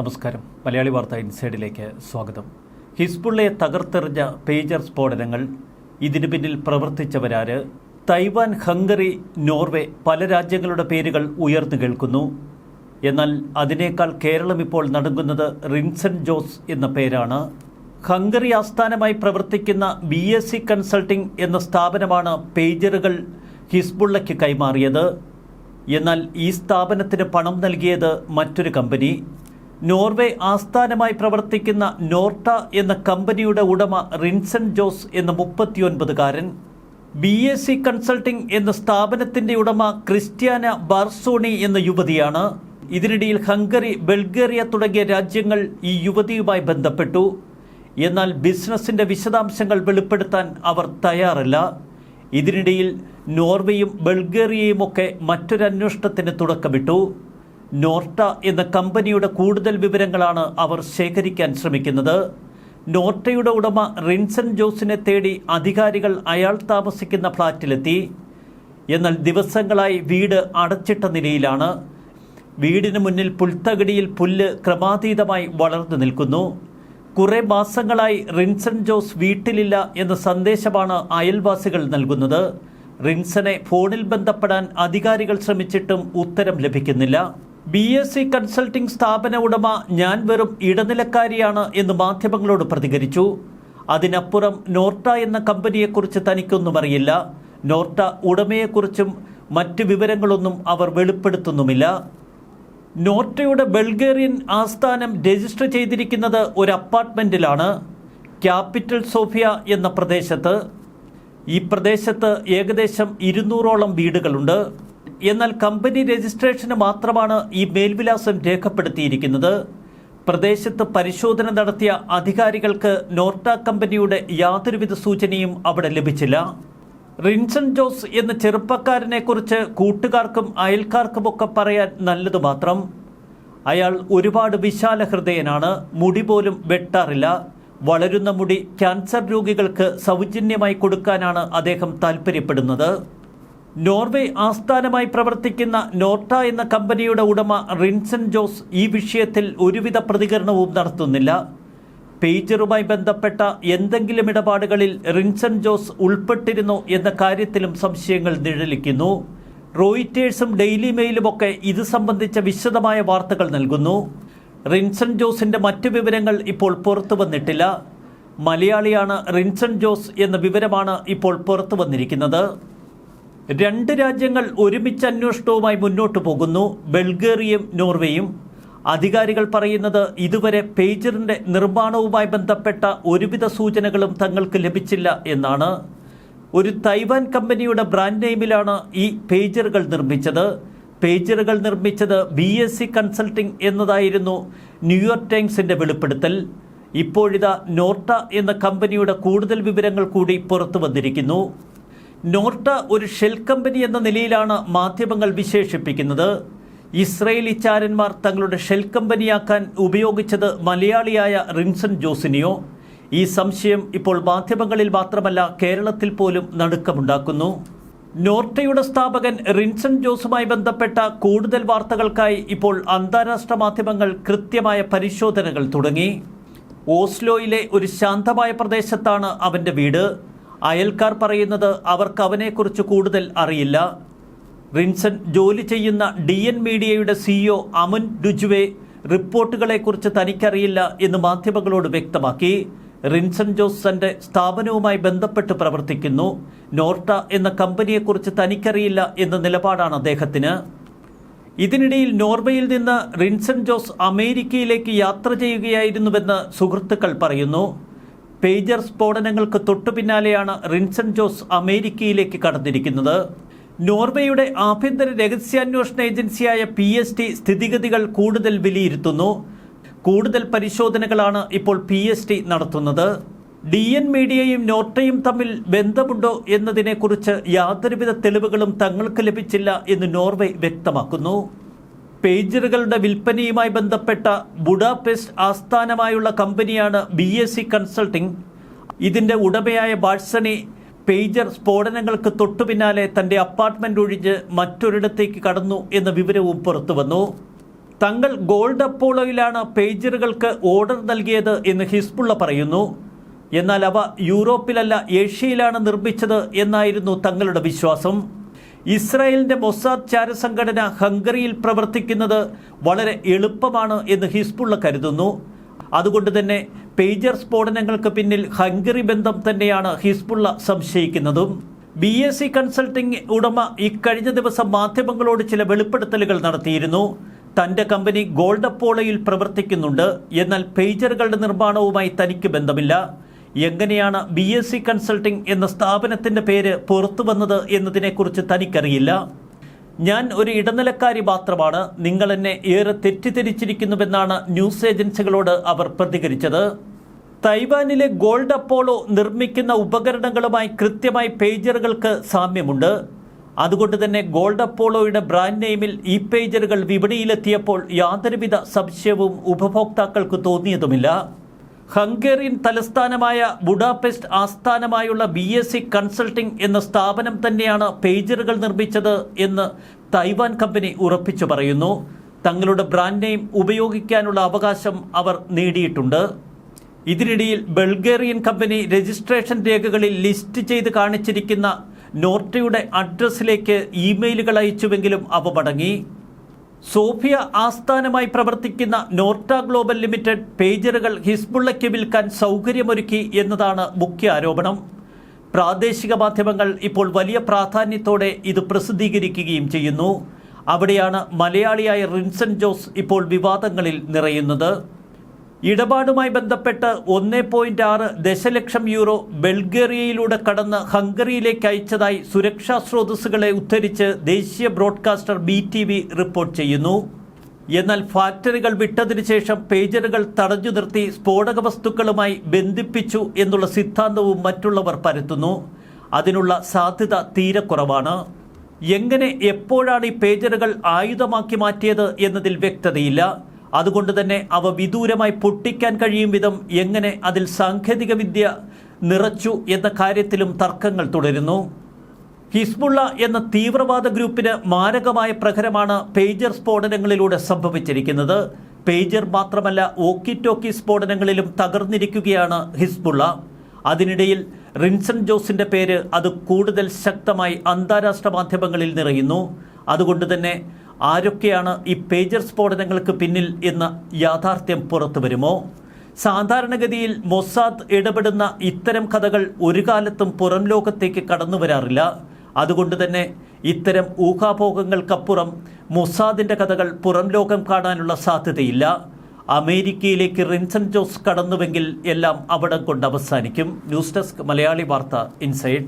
നമസ്കാരം. മലയാളി വാർത്ത ഇൻസൈഡിലേക്ക് സ്വാഗതം. ഹിസ്ബുള്ളയെ തകർത്തെറിഞ്ഞ പേജർ സ്ഫോടനങ്ങൾ ഇതിനു പിന്നിൽ പ്രവർത്തിച്ചവരാര് തൈവാൻ ഹംഗറി നോർവേ പല രാജ്യങ്ങളുടെ പേരുകൾ ഉയർന്നു കേൾക്കുന്നു. എന്നാൽ അതിനേക്കാൾ കേരളം ഇപ്പോൾ നടുങ്ങുന്നത് റിൻസൺ ജോസ് എന്ന പേരാണ്. ഹംഗറി ആസ്ഥാനമായി പ്രവർത്തിക്കുന്ന ബി എസ് സി കൺസൾട്ടിംഗ് എന്ന സ്ഥാപനമാണ് പേജറുകൾ ഹിസ്ബുള്ളയ്ക്ക് കൈമാറിയത്. എന്നാൽ ഈ സ്ഥാപനത്തിന് പണം നൽകിയത് മറ്റൊരു കമ്പനി. നോർവേ ആസ്ഥാനമായി പ്രവർത്തിക്കുന്ന നോർട്ട എന്ന കമ്പനിയുടെ ഉടമ റിൻസൺ ജോസ് എന്ന മുപ്പത്തിയൊൻപതുകാരൻ ബി എസ് സി കൺസൾട്ടിംഗ് എന്ന സ്ഥാപനത്തിന്റെ ഉടമ ക്രിസ്ത്യാന ബാർസോണി എന്ന യുവതിയാണ്. ഇതിനിടയിൽ ഹംഗറി ബൾഗേറിയ തുടങ്ങിയ രാജ്യങ്ങൾ ഈ യുവതിയുമായി ബന്ധപ്പെട്ടു. എന്നാൽ ബിസിനസിന്റെ വിശദാംശങ്ങൾ വെളിപ്പെടുത്താൻ അവർ തയ്യാറല്ല. ഇതിനിടയിൽ നോർവേയും ബൾഗേറിയയുമൊക്കെ മറ്റൊരു അന്വേഷണത്തിന് തുടക്കമിട്ടു. നോർട്ട എന്ന കമ്പനിയുടെ കൂടുതൽ വിവരങ്ങളാണ് അവർ ശേഖരിക്കാൻ ശ്രമിക്കുന്നത്. നോർട്ടയുടെ ഉടമ റിൻസൺ ജോസിനെ തേടി അധികാരികൾ അയാൾ താമസിക്കുന്ന ഫ്ളാറ്റിലെത്തി. എന്നാൽ ദിവസങ്ങളായി വീട് അടച്ചിട്ട നിലയിലാണ്. വീടിന് മുന്നിൽ പുൽത്തകിടിയിൽ പുല്ല് ക്രമാതീതമായി വളർന്നു നിൽക്കുന്നു. കുറേ മാസങ്ങളായി റിൻസൺ ജോസ് വീട്ടിലില്ല എന്ന സന്ദേശമാണ് അയൽവാസികൾ നൽകുന്നത്. റിൻസനെ ഫോണിൽ ബന്ധപ്പെടാൻ അധികാരികൾ ശ്രമിച്ചിട്ടും ഉത്തരം ലഭിക്കുന്നില്ല. ബി എസ് സി കൺസൾട്ടിംഗ് സ്ഥാപന ഉടമ ഞാൻ വെറും ഇടനിലക്കാരിയാണ് എന്ന് മാധ്യമങ്ങളോട് പ്രതികരിച്ചു. അതിനപ്പുറം നോർട്ട എന്ന കമ്പനിയെക്കുറിച്ച് തനിക്കൊന്നും അറിയില്ല നോർട്ട ഉടമയെക്കുറിച്ചും മറ്റ് വിവരങ്ങളൊന്നും അവർ വെളിപ്പെടുത്തുന്നുമില്ല. നോർട്ടയുടെ ബൾഗേറിയൻ ആസ്ഥാനം രജിസ്റ്റർ ചെയ്തിരിക്കുന്നത് ഒരു അപ്പാർട്ട്മെന്റിലാണ് ക്യാപിറ്റൽ സോഫിയ എന്ന പ്രദേശത്ത്. ഈ പ്രദേശത്ത് ഏകദേശം ഇരുന്നൂറോളം വീടുകളുണ്ട്. എന്നാൽ കമ്പനി രജിസ്ട്രേഷന് മാത്രമാണ് ഈ മേൽവിലാസം രേഖപ്പെടുത്തിയിരിക്കുന്നത്. പ്രദേശത്ത് പരിശോധന നടത്തിയ അധികാരികൾക്ക് നോർട്ട കമ്പനിയുടെ യാതൊരുവിധ സൂചനയും അവിടെ ലഭിച്ചില്ല. റിൻസൺ ജോസ് എന്ന ചെറുപ്പക്കാരനെക്കുറിച്ച് കൂട്ടുകാർക്കും അയൽക്കാർക്കുമൊക്കെ പറയാൻ നല്ലത് മാത്രം. അയാൾ ഒരുപാട് വിശാല ഹൃദയനാണ്. മുടി പോലും വെട്ടാറില്ല. വളരുന്ന മുടി ക്യാൻസർ രോഗികൾക്ക് സൗജന്യമായി കൊടുക്കാനാണ് അദ്ദേഹം താൽപ്പര്യപ്പെടുന്നത് നോർവേ ആസ്ഥാനമായി പ്രവർത്തിക്കുന്ന നോർട്ട എന്ന കമ്പനിയുടെ ഉടമ റിൻസൺ ജോസ് ഈ വിഷയത്തിൽ ഒരുവിധ പ്രതികരണവും നടത്തുന്നില്ല. പേജറുമായി ബന്ധപ്പെട്ട എന്തെങ്കിലും ഇടപാടുകളിൽ റിൻസൺ ജോസ് ഉൾപ്പെട്ടിരുന്നോ എന്ന കാര്യത്തിലും സംശയങ്ങൾ നിഴലിക്കുന്നു. റോയിറ്റേഴ്സും ഡെയിലി മെയിലുമൊക്കെ ഇത് സംബന്ധിച്ച വിശദമായ വാർത്തകൾ നൽകുന്നു. റിൻസൺ ജോസിന്റെ മറ്റു വിവരങ്ങൾ ഇപ്പോൾ പുറത്തു വന്നിട്ടില്ല. മലയാളിയാണ് റിൻസൺ ജോസ് എന്ന വിവരമാണ് ഇപ്പോൾ പുറത്തു വന്നിരിക്കുന്നത്. രണ്ട് രാജ്യങ്ങൾ ഒരുമിച്ച് അന്വേഷണവുമായി മുന്നോട്ട് പോകുന്നു. ബൾഗേറിയയും നോർവേയും. അധികാരികൾ പറയുന്നത് ഇതുവരെ പേജറിന്റെ നിർമ്മാണവുമായി ബന്ധപ്പെട്ട ഒരുവിധ സൂചനകളും തങ്ങൾക്ക് ലഭിച്ചില്ല എന്നാണ്. ഒരു തൈവാൻ കമ്പനിയുടെ ബ്രാൻഡ് നെയിമിലാണ് ഈ പേജറുകൾ നിർമ്മിച്ചത്. പേജറുകൾ നിർമ്മിച്ചത് ബി എസ് സി കൺസൾട്ടിംഗ് എന്നതായിരുന്നു ന്യൂയോർക്ക് ടൈംസിന്റെ വെളിപ്പെടുത്തൽ. ഇപ്പോഴിതാ നോർട്ട എന്ന കമ്പനിയുടെ കൂടുതൽ വിവരങ്ങൾ കൂടി പുറത്തു വന്നിരിക്കുന്നു. നോർട്ട ഒരു ഷെൽ കമ്പനി എന്ന നിലയിലാണ് മാധ്യമങ്ങൾ വിശേഷിപ്പിക്കുന്നത്. ഇസ്രയേലി ചാരന്മാർ തങ്ങളുടെ ഷെൽ കമ്പനിയാക്കാൻ ഉപയോഗിച്ചത് മലയാളിയായ റിൻസൺ ജോസിനിയോ. ഈ സംശയം ഇപ്പോൾ മാധ്യമങ്ങളിൽ മാത്രമല്ല കേരളത്തിൽ പോലും നടുക്കമുണ്ടാക്കുന്നു. നോർട്ടയുടെ സ്ഥാപകൻ റിൻസൺ ജോസുമായി ബന്ധപ്പെട്ട കൂടുതൽ വാർത്തകൾക്കായി ഇപ്പോൾ അന്താരാഷ്ട്ര മാധ്യമങ്ങൾ കൃത്യമായ പരിശോധനകൾ തുടങ്ങി. ഓസ്ലോയിലെ ഒരു ശാന്തമായ പ്രദേശത്താണ് അവന്റെ വീട്. അയൽക്കാർ പറയുന്നത് അവർക്ക് അവനെക്കുറിച്ച് കൂടുതൽ അറിയില്ല. റിൻസൺ ജോലി ചെയ്യുന്ന ഡി എൻ മീഡിയയുടെ സിഇഒ അമുൻ ഡുജുവെ റിപ്പോർട്ടുകളെക്കുറിച്ച് തനിക്കറിയില്ല എന്ന് മാധ്യമങ്ങളോട് വ്യക്തമാക്കി. റിൻസൺ ജോസ് സ്ഥാപനവുമായി ബന്ധപ്പെട്ട് പ്രവർത്തിക്കുന്നു. നോർട്ട എന്ന കമ്പനിയെക്കുറിച്ച് തനിക്കറിയില്ല എന്ന നിലപാടാണ് അദ്ദേഹത്തിന്. ഇതിനിടയിൽ നോർവേയിൽ നിന്ന് റിൻസൺ ജോസ് അമേരിക്കയിലേക്ക് യാത്ര ചെയ്യുകയായിരുന്നുവെന്ന് സുഹൃത്തുക്കൾ പറയുന്നു. പേജർ സ്ഫോടനങ്ങൾക്ക് തൊട്ടു പിന്നാലെയാണ് റിൻസൺ ജോസ് അമേരിക്കയിലേക്ക് കടന്നിരിക്കുന്നത്. നോർവേയുടെ ആഭ്യന്തര രഹസ്യാന്വേഷണ ഏജൻസിയായ പി എസ് ടി സ്ഥിതിഗതികൾ കൂടുതൽ വിലയിരുത്തുന്നു. കൂടുതൽ പരിശോധനകളാണ് ഇപ്പോൾ പി എസ് ടി നടത്തുന്നത്. ഡി എൻ മീഡിയയും നോർട്ടയും തമ്മിൽ ബന്ധമുണ്ടോ എന്നതിനെക്കുറിച്ച് യാതൊരുവിധ തെളിവുകളും തങ്ങൾക്ക് ലഭിച്ചില്ല എന്ന് നോർവേ വ്യക്തമാക്കുന്നു. പേജറുകളുടെ വിൽപ്പനയുമായി ബന്ധപ്പെട്ട ബുഡാപെസ്റ്റ് ആസ്ഥാനമായുള്ള കമ്പനിയാണ് ബി എസ് സി കൺസൾട്ടിംഗ്. ഇതിന്റെ ഉടമയായ ബാഴ്സണി പേജർ സ്ഫോടനങ്ങൾക്ക് തൊട്ടു പിന്നാലെ തന്റെ അപ്പാർട്ട്മെന്റ് ഒഴിഞ്ഞ് മറ്റൊരിടത്തേക്ക് കടന്നു എന്ന വിവരവും പുറത്തുവന്നു തങ്ങൾ ഗോൾഡ് അപ്പോളോയിലാണ് പേജറുകൾക്ക് ഓർഡർ നൽകിയത് എന്ന് ഹിസ്ബുള്ള പറയുന്നു. എന്നാൽ അവ യൂറോപ്പിലല്ല ഏഷ്യയിലാണ് നിർമ്മിച്ചത് എന്നായിരുന്നു തങ്ങളുടെ വിശ്വാസം. ഇസ്രായേലിന്റെ മൊസാദ് ചാരസംഘടന ഹംഗറിയിൽ പ്രവർത്തിക്കുന്നത് വളരെ എളുപ്പമാണ് എന്ന് ഹിസ്ബുള്ള കരുതുന്നു. അതുകൊണ്ട് തന്നെ പേജർ സ്ഫോടനങ്ങൾക്ക് പിന്നിൽ ഹംഗറി ബന്ധം തന്നെയാണ് ഹിസ്ബുള്ള സംശയിക്കുന്നതും. ബി എസ് സി കൺസൾട്ടിംഗ് ഉടമ ഇക്കഴിഞ്ഞ ദിവസം മാധ്യമങ്ങളോട് ചില വെളിപ്പെടുത്തലുകൾ നടത്തിയിരുന്നു. തന്റെ കമ്പനി ഗോൾഡപ്പോളയിൽ പ്രവർത്തിക്കുന്നുണ്ട്. എന്നാൽ പേജറുകളുടെ നിർമ്മാണവുമായി തനിക്ക് ബന്ധമില്ല. എങ്ങനെയാണ് ബി എസ് സി കൺസൾട്ടിംഗ് എന്ന സ്ഥാപനത്തിന്റെ പേര് പുറത്തു വന്നത് എന്നതിനെക്കുറിച്ച് തനിക്കറിയില്ല. ഞാൻ ഒരു ഇടനിലക്കാരി മാത്രമാണ്. നിങ്ങൾ എന്നെ ഏറെ തെറ്റിദ്ധരിച്ചിരിക്കുന്നുവെന്നാണ് ന്യൂസ് ഏജൻസികളോട് അവർ പ്രതികരിച്ചത്. തൈവാനിലെ ഗോൾഡ് അപ്പോളോ നിർമ്മിക്കുന്ന ഉപകരണങ്ങളുമായി കൃത്യമായി പേജറുകൾക്ക് സാമ്യമുണ്ട്. അതുകൊണ്ട് തന്നെ ഗോൾഡ് അപ്പോളോയുടെ ബ്രാൻഡ് നെയിമിൽ ഈ പേജറുകൾ വിപണിയിലെത്തിയപ്പോൾ യാതൊരുവിധ സംശയവും ഉപഭോക്താക്കൾക്ക് തോന്നിയതുമില്ല. ഹംഗേറിയൻ തലസ്ഥാനമായ ബുഡാപെസ്റ്റ് ആസ്ഥാനമായുള്ള ബി എസ് സി കൺസൾട്ടിംഗ് എന്ന സ്ഥാപനം തന്നെയാണ് പേജറുകൾ നിർമ്മിച്ചത് എന്ന് തൈവാൻ കമ്പനി ഉറപ്പിച്ചു പറയുന്നു. തങ്ങളുടെ ബ്രാൻഡ് നെയിം ഉപയോഗിക്കാനുള്ള അവകാശം അവർ നേടിയിട്ടുണ്ട്. ഇതിനിടയിൽ ബൾഗേറിയൻ കമ്പനി രജിസ്ട്രേഷൻ രേഖകളിൽ ലിസ്റ്റ് ചെയ്ത് കാണിച്ചിരിക്കുന്ന നോർട്ടയുടെ അഡ്രസ്സിലേക്ക് ഇമെയിലുകൾ അയച്ചുവെങ്കിലും അവ മടങ്ങി. സോഫിയ ആസ്ഥാനമായി പ്രവർത്തിക്കുന്ന നോർട്ട ഗ്ലോബൽ ലിമിറ്റഡ് പേജറുകൾ ഹിസ്ബുള്ളയ്ക്ക് വിൽക്കാൻ സൗകര്യമൊരുക്കി എന്നതാണ് മുഖ്യ ആരോപണം. പ്രാദേശിക മാധ്യമങ്ങൾ ഇപ്പോൾ വലിയ പ്രാധാന്യത്തോടെ ഇത് പ്രസിദ്ധീകരിക്കുകയും ചെയ്യുന്നു. അവിടെയാണ് മലയാളിയായ റിൻസൺ ജോസ് ഇപ്പോൾ വിവാദങ്ങളിൽ നിറയുന്നത്. ഇടപാടുമായി ബന്ധപ്പെട്ട് ഒന്നേ പോയിന്റ് ആറ് ദശലക്ഷം യൂറോ ബൾഗേറിയയിലൂടെ കടന്ന് ഹംഗറിയിലേക്ക് അയച്ചതായി സുരക്ഷാ സ്രോതസ്സുകളെ ഉദ്ധരിച്ച് ദേശീയ broadcaster B T V report ചെയ്യുന്നു. എന്നാൽ ഫാക്ടറികൾ വിട്ടതിനു ശേഷം പേജറുകൾ തടഞ്ഞു നിർത്തി സ്ഫോടക വസ്തുക്കളുമായി ബന്ധിപ്പിച്ചു എന്നുള്ള സിദ്ധാന്തവും മറ്റുള്ളവർ പരത്തുന്നു. അതിനുള്ള സാധ്യത തീരെ കുറവാണ്. എങ്ങനെ എപ്പോഴാണ് ഈ പേജറുകൾ ആയുധമാക്കി മാറ്റിയത് എന്നതിൽ വ്യക്തതയില്ല. അതുകൊണ്ട് തന്നെ അവ വിദൂരമായി പൊട്ടിക്കാൻ കഴിയും വിധം എങ്ങനെ അതിൽ സാങ്കേതിക വിദ്യ നിറച്ചു എന്ന കാര്യത്തിലും തർക്കങ്ങൾ തുടരുന്നു. ഹിസ്ബുള്ള എന്ന തീവ്രവാദ ഗ്രൂപ്പിന് മാരകമായ പ്രഹരമാണ് പേജർ സ്ഫോടനങ്ങളിലൂടെ സംഭവിച്ചിരിക്കുന്നത്. പേജർ മാത്രമല്ല ഓക്കി ടോക്കി സ്ഫോടനങ്ങളിലും തകർന്നിരിക്കുകയാണ് ഹിസ്ബുള്ള. അതിനിടയിൽ റിൻസൺ ജോസിന്റെ പേര് അത് കൂടുതൽ ശക്തമായി അന്താരാഷ്ട്ര മാധ്യമങ്ങളിൽ നിറയുന്നു. അതുകൊണ്ട് തന്നെ ആരൊക്കെയാണ് ഈ പേജർ സ്ഫോടനങ്ങൾക്ക് പിന്നിൽ എന്ന യാഥാർത്ഥ്യം പുറത്തു വരുമോ? സാധാരണഗതിയിൽ മൊസാദ് ഇടപെടുന്ന ഇത്തരം കഥകൾ ഒരു കാലത്തും പുറം ലോകത്തേക്ക് കടന്നു വരാറില്ല. അതുകൊണ്ട് തന്നെ ഇത്തരം ഊഹാഭോഗങ്ങൾക്കപ്പുറം മൊസാദിന്റെ കഥകൾ പുറം ലോകം കാണാനുള്ള സാധ്യതയില്ല. അമേരിക്കയിലേക്ക് റിൻസൺ ജോസ് കടന്നുവെങ്കിൽ എല്ലാം അവിടം കൊണ്ട് അവസാനിക്കും. ന്യൂസ് ഡെസ്ക് മലയാളി വാർത്ത ഇൻസൈഡ്.